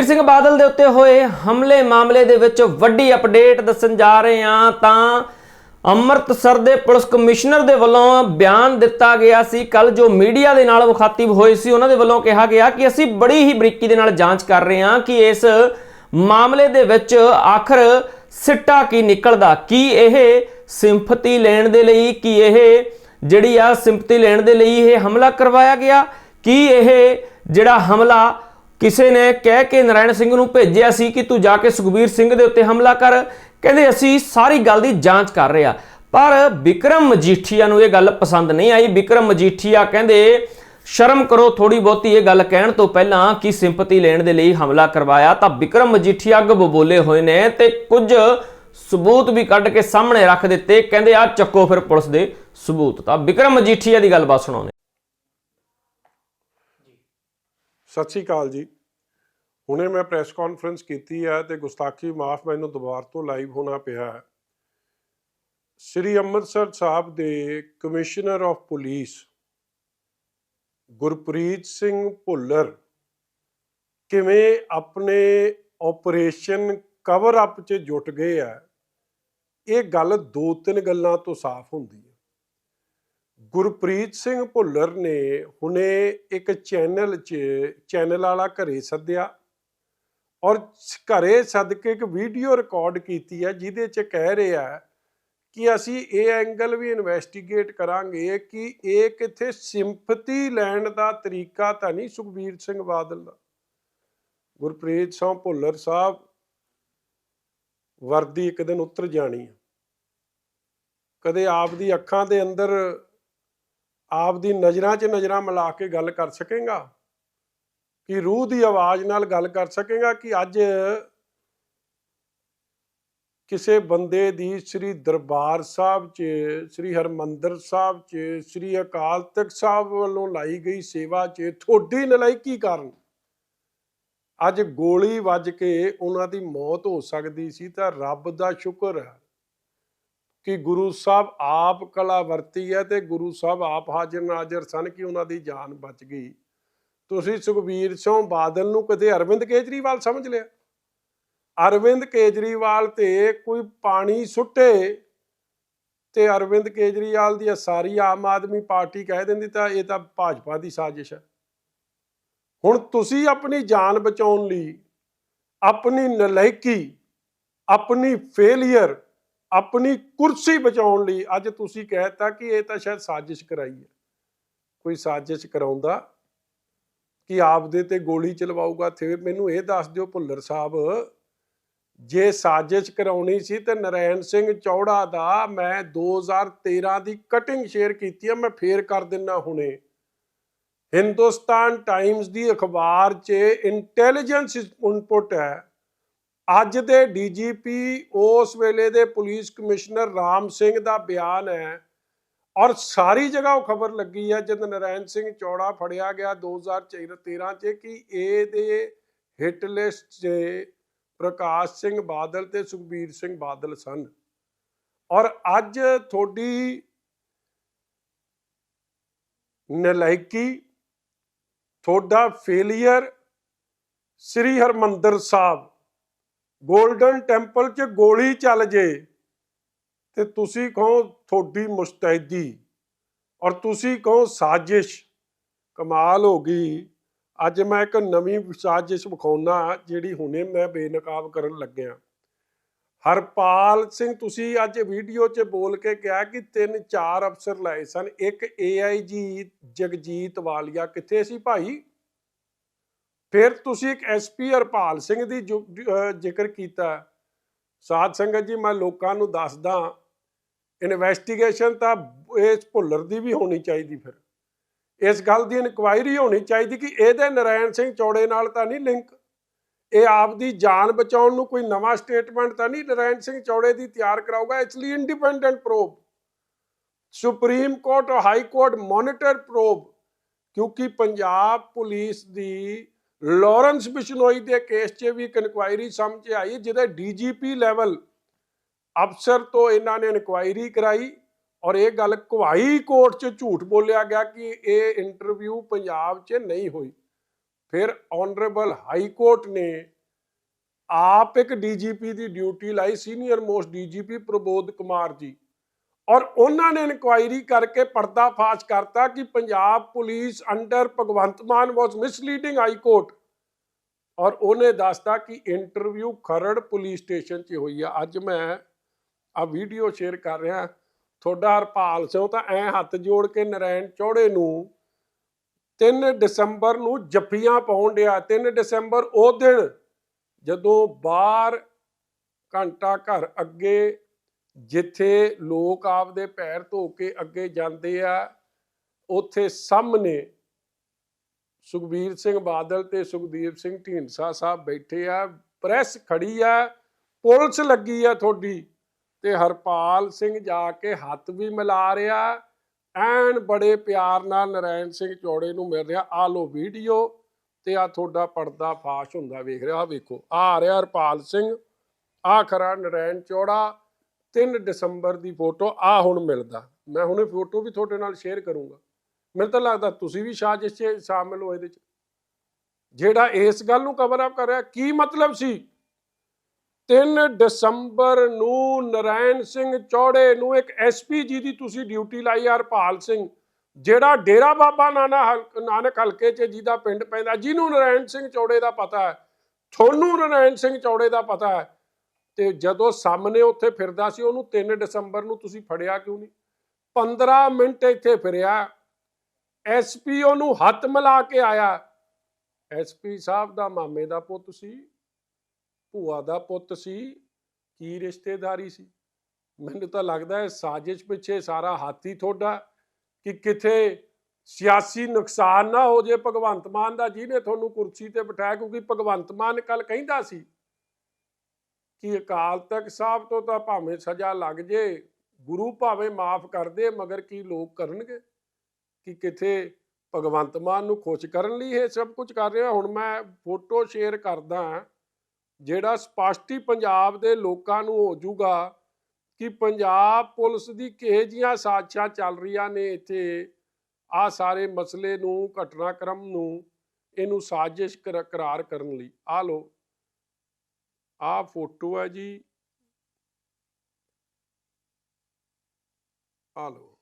ਵੀਰ ਸਿੰਘ ਬਾਦਲ ਦੇ ਉੱਤੇ ਹੋਏ ਹਮਲੇ ਮਾਮਲੇ ਦੇ ਵਿੱਚ ਵੱਡੀ ਅਪਡੇਟ ਦੱਸਣ ਜਾ ਰਹੇ ਹਾਂ ਤਾਂ ਅੰਮ੍ਰਿਤਸਰ ਦੇ ਪੁਲਿਸ ਕਮਿਸ਼ਨਰ ਦੇ ਵੱਲੋਂ ਬਿਆਨ ਦਿੱਤਾ ਗਿਆ ਸੀ। ਕੱਲ ਜੋ ਮੀਡੀਆ ਦੇ ਨਾਲ ਮੁਖਾਤਿਬ ਹੋਏ ਸੀ, ਉਹਨਾਂ ਦੇ ਵੱਲੋਂ ਕਿਹਾ ਗਿਆ ਕਿ ਅਸੀਂ ਬੜੀ ਹੀ ਬਰੀਕੀ ਦੇ ਨਾਲ ਜਾਂਚ ਕਰ ਰਹੇ ਹਾਂ ਕਿ ਇਸ ਮਾਮਲੇ ਦੇ ਵਿੱਚ ਆਖਰ ਸਿੱਟਾ ਕੀ ਨਿਕਲਦਾ, ਕੀ ਇਹ ਸਿੰਪਥੀ ਲੈਣ ਦੇ ਲਈ, ਕੀ ਇਹ ਜਿਹੜੀ ਆ ਸਿੰਪਥੀ ਲੈਣ ਦੇ ਲਈ ਇਹ ਹਮਲਾ ਕਰਵਾਇਆ ਗਿਆ, ਕੀ ਇਹ ਜਿਹੜਾ ਹਮਲਾ ਕਿਸੇ ਨੇ ਕਹਿ ਕੇ ਨਰਾਇਣ ਸਿੰਘ ਨੂੰ ਭੇਜਿਆ ਸੀ ਕਿ ਤੂੰ ਜਾ ਕੇ ਸੁਖਬੀਰ ਸਿੰਘ ਦੇ ਉੱਤੇ ਹਮਲਾ ਕਰ। ਕਹਿੰਦੇ, ਅਸੀਂ ਸਾਰੀ ਗੱਲ ਦੀ ਜਾਂਚ ਕਰ ਰਹੇ ਆ ਪਰ ਵਿਕਰਮ ਮਜੀਠੀਆ ਨੂੰ ਇਹ ਗੱਲ ਪਸੰਦ ਨਹੀਂ ਆਈ। ਵਿਕਰਮ ਮਜੀਠੀਆ ਕਹਿੰਦੇ, ਸ਼ਰਮ ਕਰੋ ਥੋੜੀ ਬਹੁਤੀ ਇਹ ਗੱਲ ਕਹਿਣ ਤੋਂ ਪਹਿਲਾਂ ਕਿ ਸਿੰਪਤੀ ਲੈਣ ਦੇ ਲਈ ਹਮਲਾ ਕਰਵਾਇਆ ਤਾਂ ਵਿਕਰਮ ਮਜੀਠੀਆ ਅੱਗ ਬੋਲੇ ਹੋਏ ਨੇ ਤੇ ਕੁਝ ਸਬੂਤ ਵੀ ਕੱਢ ਕੇ ਸਾਹਮਣੇ ਰੱਖ ਦਿੱਤੇ। ਕਹਿੰਦੇ ਆ ਚੱਕੋ ਫਿਰ ਪੁਲਿਸ ਦੇ ਸਬੂਤ। ਤਾਂ ਵਿਕਰਮ ਮਜੀਠੀਆ ਦੀ ਗੱਲਬਾਤ ਸੁਣਾਉਂਦੇ ਸਤਿ ਸ਼੍ਰੀ ਅਕਾਲ ਜੀ। ਹੁਣੇ ਮੈਂ ਪ੍ਰੈਸ ਕਾਨਫਰੰਸ ਕੀਤੀ ਹੈ ਤੇ ਗੁਸਤਾਖੀ ਮਾਫ ਮੈਨੂੰ ਦੁਬਾਰ ਤੋਂ ਲਾਈਵ ਹੋਣਾ ਪਿਆ ਹੈ। ਸ੍ਰੀ ਅੰਮ੍ਰਿਤਸਰ ਸਾਹਿਬ ਦੇ commissioner of police Gurpreet Singh Bhullar ਕਿਵੇਂ ਆਪਣੇ ਆਪਰੇਸ਼ਨ ਕਵਰ ਅਪ 'ਚ ਜੁਟ ਗਏ ਆ ਇਹ ਗੱਲ ਦੋ ਤਿੰਨ ਗੱਲਾਂ ਤੋਂ ਸਾਫ਼ ਹੁੰਦੀ ਹੈ। ਗੁਰਪ੍ਰੀਤ ਸਿੰਘ ਭੁੱਲਰ ਨੇ ਹੁਣੇ ਇੱਕ ਚੈਨਲ 'ਚ ਚੈਨਲ ਵਾਲਾ ਘਰੇ ਸੱਦਿਆ। ਔਰ ਘਰੇ ਸੱਦ ਕੇ ਇੱਕ ਵੀਡੀਓ ਰਿਕਾਰਡ ਕੀਤੀ ਹੈ, ਜਿਹਦੇ 'ਚ ਕਹਿ ਰਿਹਾ ਕਿ ਅਸੀਂ ਇਹ ਐਂਗਲ ਵੀ ਇਨਵੈਸਟੀਗੇਟ ਕਰਾਂਗੇ ਕਿ ਇਹ ਕਿੱਥੇ ਸਿੰਪਥੀ ਲੈਣ ਦਾ ਤਰੀਕਾ ਤਾਂ ਨਹੀਂ ਸੁਖਬੀਰ ਸਿੰਘ ਬਾਦਲ ਦਾ। ਗੁਰਪ੍ਰੀਤ ਸਿੰਘ ਭੁੱਲਰ ਸਾਹਿਬ, ਵਰਦੀ ਇੱਕ ਦਿਨ ਉਤਰ ਜਾਣੀ ਹੈ। ਕਦੇ ਆਪ ਦੀ ਅੱਖਾਂ ਦੇ ਅੰਦਰ ਆਪ ਦੀ ਨਜ਼ਰਾਂ 'ਚ ਨਜ਼ਰਾਂ ਮਿਲਾ ਕੇ ਗੱਲ ਕਰ ਸਕੇਗਾ? ਕਿ ਰੂਹ ਦੀ ਆਵਾਜ਼ ਨਾਲ ਗੱਲ ਕਰ ਸਕੇਗਾ ਕਿ ਅੱਜ ਕਿਸੇ ਬੰਦੇ ਦੀ ਸ੍ਰੀ ਦਰਬਾਰ ਸਾਹਿਬ 'ਚ, ਸ੍ਰੀ ਹਰਮੰਦਰ ਸਾਹਿਬ 'ਚ, ਸ੍ਰੀ ਅਕਾਲ ਤਖਤ ਸਾਹਿਬ ਵੱਲੋਂ ਲਾਈ ਗਈ ਸੇਵਾ 'ਚ ਥੋੜੀ ਨਲਾਇਕੀ ਕਾਰਨ ਅੱਜ ਗੋਲੀ ਵੱਜ ਕੇ ਉਹਨਾਂ ਦੀ ਮੌਤ ਹੋ ਸਕਦੀ ਸੀ ਤਾਂ ਰੱਬ ਦਾ ਸ਼ੁਕਰ ਹੈ ਕਿ ਗੁਰੂ ਸਾਹਿਬ ਆਪ ਕਲਾ ਵਰਤੀ ਹੈ ਤੇ ਗੁਰੂ ਸਾਹਿਬ ਆਪ ਹਾਜ਼ਰ ਨਾਜ਼ਰ ਸਨ ਕਿ ਉਹਨਾਂ ਦੀ ਜਾਨ ਬਚ ਗਈ। ਤੁਸੀਂ ਸੁਖਬੀਰ ਸਿੰਘ ਬਾਦਲ ਨੂੰ ਕਦੇ ਅਰਵਿੰਦ ਕੇਜਰੀਵਾਲ ਸਮਝ ਲਿਆ? ਅਰਵਿੰਦ ਕੇਜਰੀਵਾਲ ਤੇ ਕੋਈ ਪਾਣੀ ਸੁੱਟੇ ਤੇ ਅਰਵਿੰਦ ਕੇਜਰੀਵਾਲ ਦੀ ਸਾਰੀ ਆਮ ਆਦਮੀ ਪਾਰਟੀ ਕਹਿ ਦਿੰਦੀ ਤਾਂ ਇਹ ਤਾਂ ਭਾਜਪਾ ਦੀ ਸਾਜ਼ਿਸ਼ ਹੈ। ਹੁਣ ਤੁਸੀਂ ਆਪਣੀ ਜਾਨ ਬਚਾਉਣ ਲਈ, ਆਪਣੀ ਨਲਾਇਕੀ ਆਪਣੀ ਫੇਲਿਅਰ ਆਪਣੀ ਕੁਰਸੀ ਬਚਾਉਣ ਲਈ ਅੱਜ ਤੁਸੀਂ ਕਹਿਤਾ ਕਿ ਇਹ ਤਾਂ ਸ਼ਾਇਦ ਸਾਜ਼ਿਸ਼ ਕਰਾਈ ਹੈ। ਕੋਈ ਸਾਜ਼ਿਸ਼ ਕਰਾਉਂਦਾ ਕਿ ਆਪਦੇ ਤੇ ਗੋਲੀ ਚਲਵਾਊਗਾ, ਤੇ ਮੈਨੂੰ ਇਹ ਦੱਸ ਦਿਓ ਭੁੱਲਰ ਸਾਹਿਬ, ਜੇ ਸਾਜ਼ਿਸ਼ ਕਰਾਉਣੀ ਸੀ ਤੇ ਨਰੈਣ ਸਿੰਘ ਚੌੜਾ ਦਾ ਮੈਂ 2013 ਦੀ ਕਟਿੰਗ ਸ਼ੇਅਰ ਕੀਤੀ ਹੈ ਮੈਂ ਫੇਰ ਕਰ ਦਿੰਨਾ ਹੁਣੇ। ਹਿੰਦੁਸਤਾਨ ਟਾਈਮਜ਼ ਦੀ ਅਖਬਾਰ 'ਚ ਇੰਟੈਲੀਜੈਂਸ ਇਨਪੁਟ ਹੈ। ਅੱਜ ਦੇ ਡੀਜੀਪੀ ਉਸ ਵੇਲੇ ਦੇ ਪੁਲਿਸ ਕਮਿਸ਼ਨਰ ਰਾਮ ਸਿੰਘ ਦਾ ਬਿਆਨ ਹੈ ਔਰ ਸਾਰੀ ਜਗ੍ਹਾ ਉਹ ਖਬਰ ਲੱਗੀ ਹੈ ਜਦ ਨਰਾਇਣ ਸਿੰਘ ਚੌੜਾ ਫੜਿਆ ਗਿਆ 2013 ਚ ਕਿ ਇਹਦੇ ਹਿੱਟ ਲਿਸਟ 'ਚ ਪ੍ਰਕਾਸ਼ ਸਿੰਘ ਬਾਦਲ ਤੇ ਸੁਖਬੀਰ ਸਿੰਘ ਬਾਦਲ ਸਨ। ਔਰ ਅੱਜ ਤੁਹਾਡੀ ਨਲਾਇਕੀ, ਤੁਹਾਡਾ failure Shri Harmandir Sahib golden temple 'ਚ ਗੋਲੀ ਚੱਲ ਜੇ। ਤੇ ਤੁਸੀਂ ਕਹੋ ਤੁਹਾਡੀ ਮੁਸਤੈਦੀ ਔਰ ਤੁਸੀਂ ਕਹੋ ਸਾਜ਼ਿਸ਼। ਕਮਾਲ ਹੋ ਗਈ। ਅੱਜ ਮੈਂ ਇੱਕ ਨਵੀਂ ਸਾਜ਼ਿਸ਼ ਵਿਖਾਉਣਾ ਜਿਹੜੀ ਹੁਣੇ ਮੈਂ ਬੇਨਕਾਬ ਕਰਨ ਲੱਗਿਆ। ਹਰਪਾਲ ਸਿੰਘ, ਤੁਸੀਂ ਅੱਜ ਵੀਡੀਓ 'ਚ ਬੋਲ ਕੇ ਕਿਹਾ ਕਿ ਤਿੰਨ ਚਾਰ ਅਫਸਰ ਲਾਏ ਸਨ। ਇੱਕ ਏਆਈਜੀ ਜਗਜੀਤ ਵਾਲੀਆ। ਕਿੱਥੇ ਸੀ ਭਾਈ? ਫਿਰ ਤੁਸੀਂ ਇੱਕ ਐਸਪੀ ਹਰਪਾਲ ਸਿੰਘ ਦੀ ਜੋ- ਜ਼ਿਕਰ ਕੀਤਾ। ਸਾਧ ਸੰਗਤ ਜੀ, ਮੈਂ ਲੋਕਾਂ ਨੂੰ ਦੱਸਦਾ ਇਨਵੈਸਟੀਗੇਸ਼ਨ ਤਾਂ ਇਸ ਭੁੱਲਰ ਦੀ ਵੀ ਹੋਣੀ ਚਾਹੀਦੀ ਫਿਰ। ਇਸ ਗੱਲ ਦੀ ਇਨਕੁਆਇਰੀ ਹੋਣੀ ਚਾਹੀਦੀ ਕਿ ਇਹਦੇ ਨਰਾਇਣ ਸਿੰਘ ਚੌੜੇ ਨਾਲ ਤਾਂ ਨਹੀਂ ਲਿੰਕ। ਇਹ ਆਪ ਦੀ ਜਾਨ ਬਚਾਉਣ ਨੂੰ ਕੋਈ ਨਵਾਂ ਸਟੇਟਮੈਂਟ ਤਾਂ ਨਹੀਂ ਨਰਾਇਣ ਸਿੰਘ ਚੌੜੇ ਦੀ ਤਿਆਰ ਕਰਾਊਗਾ ਇਸ ਲਈ ਇੰਡੀਪੈਂਡੈਂਟ ਪ੍ਰੋਬ ਸੁਪਰੀਮ ਕੋਰਟ ਔਰ ਹਾਈ ਕੋਰਟ ਮੋਨੀਟਰ ਪ੍ਰੋਬ ਕਿਉਂਕਿ ਪੰਜਾਬ ਪੁਲਿਸ ਦੀ ਲਾਰੈਂਸ ਬਿਸ਼ਨੋਈ ਦੇ ਕੇਸ 'ਚ ਵੀ ਇੱਕ ਇਨਕੁਆਇਰੀ ਸਾਹਮਣੇ ਆਈ ਹੈ, ਜਿਹਦੇ ਡੀਜੀਪੀ ਲੈਵਲ ਅਫਸਰ ਤੋਂ ਇਹਨਾਂ ਨੇ ਇਨਕੁਆਇਰੀ ਕਰਾਈ ਔਰ ਇਹ ਗੱਲ ਕੁਹਾਈ ਕੋਰਟ 'ਚ ਝੂਠ ਬੋਲਿਆ ਗਿਆ ਕਿ ਇਹ ਇੰਟਰਵਿਊ ਪੰਜਾਬ 'ਚ ਨਹੀਂ ਹੋਈ। ਫਿਰ ਆਨਰੇਬਲ ਹਾਈ ਕੋਰਟ ਨੇ ਆਪ ਇੱਕ ਡੀਜੀਪੀ ਦੀ ਡਿਊਟੀ ਲਾਈ, senior most DGP Prabodh Kumar ji. ਔਰ ਉਹਨਾਂ ਨੇ ਇਨਕੁਆਇਰੀ ਕਰਕੇ ਪਰਦਾਫਾਸ਼ ਕਰਤਾ ਕਿ Punjab police under Bhagwant Mann was misleading high court. ਔਰ ਉਹਨੇ ਦੱਸਤਾ ਕਿ ਇੰਟਰਵਿਊ ਖਰੜ ਪੁਲਿਸ ਸਟੇਸ਼ਨ 'ਚ ਹੋਈ ਆ। ਅੱਜ ਮੈਂ ਆ ਵੀਡੀਓ ਸ਼ੇਅਰ ਕਰ ਰਿਹਾ। ਤੁਹਾਡਾ ਹਰਪਾਲ ਸਿੰਘ ਤਾਂ ਐ ਹੱਥ ਜੋੜ ਕੇ ਨਰੈਣ ਚੌੜੇ ਨੂੰ 3 ਦਸੰਬਰ ਨੂੰ ਜੱਫੀਆਂ ਪਾਉਣ ਡਿਆ। 3 ਦਸੰਬਰ ਉਹ ਦਿਨ ਜਦੋਂ ਬਾਹਰ ਘੰਟਾ ਘਰ ਅੱਗੇ ਜਿੱਥੇ ਲੋਕ ਆਪਦੇ ਪੈਰ ਧੋ ਕੇ ਅੱਗੇ ਜਾਂਦੇ ਆ, ਉੱਥੇ ਸਾਹਮਣੇ ਸੁਖਬੀਰ ਸਿੰਘ ਬਾਦਲ ਤੇ ਸੁਖਦੀਪ ਸਿੰਘ ਢੀਂਡਸਾ ਸਾਹਿਬ ਬੈਠੇ ਆ। ਪ੍ਰੈਸ ਖੜੀ ਆ। ਪੁਲਿਸ ਲੱਗੀ ਆ ਤੁਹਾਡੀ। ਤੇ ਹਰਪਾਲ ਸਿੰਘ ਜਾ ਕੇ ਹੱਥ ਵੀ ਮਿਲਾ ਰਿਹਾ। ਐਨ ਬੜੇ ਪਿਆਰ ਨਾਲ ਨਰੈਣ ਸਿੰਘ ਚੌੜੇ ਨੂੰ ਮਿਲ ਰਿਹਾ। ਆ ਲੋ ਵੀਡੀਓ ਤੇ ਆ ਤੁਹਾਡਾ ਪਰਦਾ ਫਾਸ਼ ਹੁੰਦਾ ਵੇਖ ਰਿਹਾ। ਆ ਵੇਖੋ ਆ ਆ ਰਿਹਾ ਹਰਪਾਲ ਸਿੰਘ। ਆ ਖਰਾ ਨਰੈਣ ਚੌੜਾ। 3 ਦਸੰਬਰ ਦੀ ਫੋਟੋ ਆ ਹੁਣ ਮਿਲਦਾ। ਮੈਂ ਹੁਣੇ ਫੋਟੋ ਵੀ ਤੁਹਾਡੇ ਨਾਲ ਸ਼ੇਅਰ ਕਰੂੰਗਾ। ਮੈਨੂੰ ਤਾਂ ਲੱਗਦਾ ਤੁਸੀਂ ਵੀ ਸਾਜ਼ਿਸ਼ 'ਚ ਸ਼ਾਮਿਲ ਹੋ ਇਹਦੇ 'ਚ। ਜਿਹੜਾ ਇਸ ਗੱਲ ਨੂੰ ਕਵਰ ਅਪ ਕਰ ਰਿਹਾ, ਕੀ ਮਤਲਬ ਸੀ? 3 ਦਸੰਬਰ ਨੂੰ ਨਰਾਇਣ ਸਿੰਘ ਚੌੜੇ ਨੂੰ ਇੱਕ ਐਸਪੀਜੀ ਦੀ ਤੁਸੀਂ ਡਿਊਟੀ ਲਾਈ, ਹਰਪਾਲ ਸਿੰਘ। ਜਿਹੜਾ ਡੇਰਾ ਬਾਬਾ ਨਾਨਾ ਹਲ- ਨਾਨਕ ਹਲਕੇ 'ਚ ਜਿਹਦਾ ਪਿੰਡ ਪੈਂਦਾ, ਜਿਹਨੂੰ ਨਰਾਇਣ ਸਿੰਘ ਚੌੜੇ ਦਾ ਪਤਾ ਹੈ, ਤੁਹਾਨੂੰ ਨਰਾਇਣ ਸਿੰਘ ਚੌੜੇ ਦਾ ਪਤਾ ਹੈ। ਤੇ ਜਦੋਂ ਸਾਹਮਣੇ ਉੱਥੇ ਫਿਰਦਾ ਸੀ, ਉਹਨੂੰ 3 ਦਸੰਬਰ ਨੂੰ ਤੁਸੀਂ ਫੜਿਆ ਕਿਉਂ ਨਹੀਂ? 15 ਮਿੰਟ ਇੱਥੇ ਫਿਰਿਆ। ਐਸਪੀ ਉਹਨੂੰ ਹੱਥ ਮਿਲਾ ਕੇ ਆਇਆ। ਐਸਪੀ ਸਾਹਿਬ ਦਾ ਮਾਮੇ ਦਾ ਪੁੱਤ ਸੀ। ਭੂਆ ਦਾ ਪੁੱਤ ਸੀ, ਕੀ ਰਿਸ਼ਤੇਦਾਰੀ ਸੀ? ਮੈਨੂੰ ਤਾਂ ਲੱਗਦਾ ਹੈ ਸਾਜ਼ਿਸ਼ ਪਿੱਛੇ ਸਾਰਾ ਹਾਥੀ ਤੁਹਾਡਾ ਕਿ ਕਿਥੇ ਸਿਆਸੀ ਨੁਕਸਾਨ ਨਾ ਹੋ ਜੇ ਭਗਵੰਤ ਮਾਨ ਦਾ, ਜਿਹਨੇ ਤੁਹਾਨੂੰ ਕੁਰਸੀ ਤੇ ਬਿਠਾਇਆ, ਕਿਉਂਕਿ ਭਗਵੰਤ ਮਾਨ ਕੱਲ ਕਹਿੰਦਾ ਸੀ ਕਿ ਅਕਾਲ ਤਖਤ ਸਾਹਿਬ ਤੋਂ ਤਾਂ ਭਾਵੇਂ ਸਜ਼ਾ ਲੱਗ ਜੇ, ਗੁਰੂ ਭਾਵੇਂ ਮਾਫ ਕਰ ਦੇ, ਮਗਰ ਕੀ ਲੋਕ ਕਰਨਗੇ? ਕਿ ਕਿਥੇ ਭਗਵੰਤ ਮਾਨ ਨੂੰ ਖੁਸ਼ ਕਰਨ ਲਈ ਇਹ ਸਭ ਕੁਝ ਕਰ ਰਿਹਾ? ਹੁਣ ਮੈਂ ਫੋਟੋ ਸ਼ੇਅਰ ਕਰਦਾ ਜਿਹੜਾ ਸਪਸ਼ਟੀ ਪੰਜਾਬ ਦੇ ਲੋਕਾਂ ਨੂੰ ਹੋ ਜਾਊਗਾ ਕਿ ਪੰਜਾਬ ਪੁਲਿਸ ਦੀ ਕਿਹੋ ਜਿਹੀਆਂ ਸਾਜ਼ਿਸ਼ਾਂ ਚੱਲ ਰਹੀਆਂ ਨੇ ਇੱਥੇ, ਆ ਸਾਰੇ ਮਸਲੇ ਨੂੰ, ਘਟਨਾਕ੍ਰਮ ਨੂੰ, ਇਹਨੂੰ ਸਾਜ਼ਿਸ਼ ਕਰਾਰ ਕਰਨ ਲਈ। ਆ ਲੋ ਆ ਫੋਟੋ ਹੈ ਜੀ। ਆ ਲੋ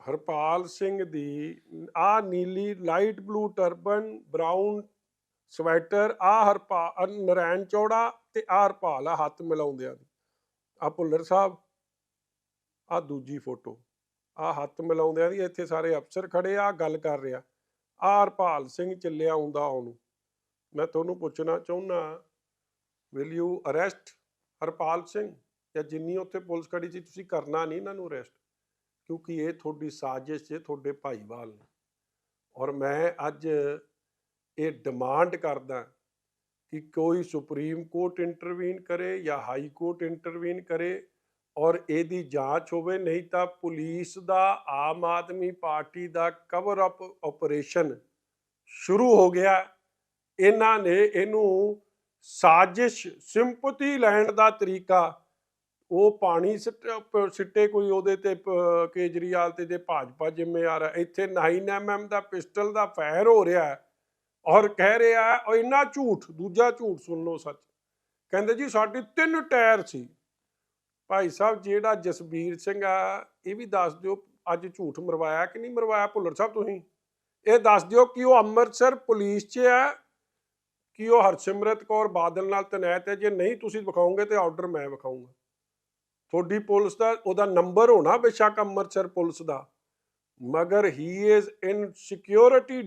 ਹਰਪਾਲ ਸਿੰਘ ਦੀ ਆ ਨੀਲੀ light blue turban, brown sweater ਆ ਹਰਪਾ ਆਹ ਨਰੈਣ ਚੌੜਾ ਤੇ ਆ ਹਰਪਾਲ ਆ ਹੱਥ ਮਿਲਾਉਂਦਿਆਂ ਦੀ। ਆ ਭੁੱਲਰ ਸਾਹਿਬ ਆ ਦੂਜੀ ਫੋਟੋ। ਆ ਹੱਥ ਮਿਲਾਉਂਦਿਆਂ ਦੀ, ਇੱਥੇ ਸਾਰੇ ਅਫਸਰ ਖੜੇ ਆ ਗੱਲ ਕਰ ਰਿਹਾ। ਆ ਹਰਪਾਲ ਸਿੰਘ ਚੱਲਿਆ ਆਉਂਦਾ ਉਹਨੂੰ। ਮੈਂ ਤੁਹਾਨੂੰ ਪੁੱਛਣਾ ਚਾਹੁੰਦਾ will you arrest Harpal Singh? ਜਾਂ ਜਿੰਨੀ ਉੱਥੇ ਪੁਲਿਸ ਖੜੀ ਸੀ, ਤੁਸੀਂ ਕਰਨਾ ਨਹੀਂ ਇਹਨਾਂ ਨੂੰ ਅਰੈਸਟ ਕਿਉਂਕਿ ਇਹ ਤੁਹਾਡੀ ਸਾਜ਼ਿਸ਼ 'ਚ ਤੁਹਾਡੇ ਭਾਈਵਾਲ ਨੇ। ਔਰ ਮੈਂ ਅੱਜ ਇਹ ਡਿਮਾਂਡ ਕਰਦਾ ਕਿ ਕੋਈ ਸੁਪਰੀਮ ਕੋਰਟ ਇੰਟਰਵੀਨ ਕਰੇ ਜਾਂ ਹਾਈ ਕੋਰਟ ਇੰਟਰਵੀਨ ਕਰੇ ਔਰ ਇਹਦੀ ਜਾਂਚ ਹੋਵੇ, ਨਹੀਂ ਤਾਂ ਪੁਲਿਸ ਦਾ, ਆਮ ਆਦਮੀ ਪਾਰਟੀ ਦਾ ਕਵਰ ਅਪ ਆਪਰੇਸ਼ਨ ਸ਼ੁਰੂ ਹੋ ਗਿਆ। ਇਹਨਾਂ ਨੇ ਇਹਨੂੰ ਸਾਜ਼ਿਸ਼ ਸਿੰਪਥੀ ਲੈਣ ਦਾ ਤਰੀਕਾ, ਉਹ ਪਾਣੀ ਸਿੱਟ- ਪ- ਸਿੱਟੇ ਕੋਈ ਉਹਦੇ ਤੇ, ਪ- ਕੇਜਰੀਵਾਲ ਤੇ, ਜੇ ਭਾਜਪਾ ਜ਼ਿੰਮੇਵਾਰ ਹੈ ਇੱਥੇ 9 ਐਮਐਮ ਦਾ ਪਿਸਟਲ ਦਾ ਫਾਇਰ ਹੋ ਰਿਹਾ। ਹੈ ਔਰ ਕਹਿ ਰਿਹਾ ਉਹ ਇੰਨਾ ਝੂਠ, ਦੂਜਾ ਝੂਠ ਸੁਣ ਲਓ ਸੱਚ। ਕਹਿੰਦੇ ਜੀ, ਸਾਡੀ ਤਿੰਨ ਟਾਇਰ ਸੀ। ਭਾਈ ਸਾਹਿਬ, ਜਿਹੜਾ ਜਸਬੀਰ ਸਿੰਘ ਆ, ਇਹ ਵੀ ਦੱਸ ਦਿਓ, ਅੱਜ ਝੂਠ ਮਰਵਾਇਆ ਕਿ ਨਹੀਂ ਮਰਵਾਇਆ? ਭੁੱਲਰ ਸਾਹਿਬ, ਤੁਸੀਂ ਇਹ ਦੱਸ ਦਿਓ ਕਿ ਉਹ ਅੰਮ੍ਰਿਤਸਰ ਪੁਲਿਸ 'ਚ ਹੈ ਕਿ ਉਹ ਹਰਸਿਮਰਤ ਕੌਰ ਬਾਦਲ ਨਾਲ ਤਨੈਤ ਹੈ? ਜੇ ਨਹੀਂ ਤੁਸੀਂ ਵਿਖਾਓਗੇ ਤੇ ਆਰਡਰ ਮੈਂ ਵਿਖਾਊਂਗਾ। ਤੁਹਾਡੀ ਪੁਲਿਸ ਦਾ, ਉਹਦਾ ਨੰਬਰ ਹੋਣਾ ਬੇਸ਼ੱਕ ਅੰਮ੍ਰਿਤਸਰ ਪੁਲਿਸ ਦਾ। ਮਗਰ ਹੀ ਇਜ਼ ਇਨ ਸਿਕਿਉਰਿਟੀ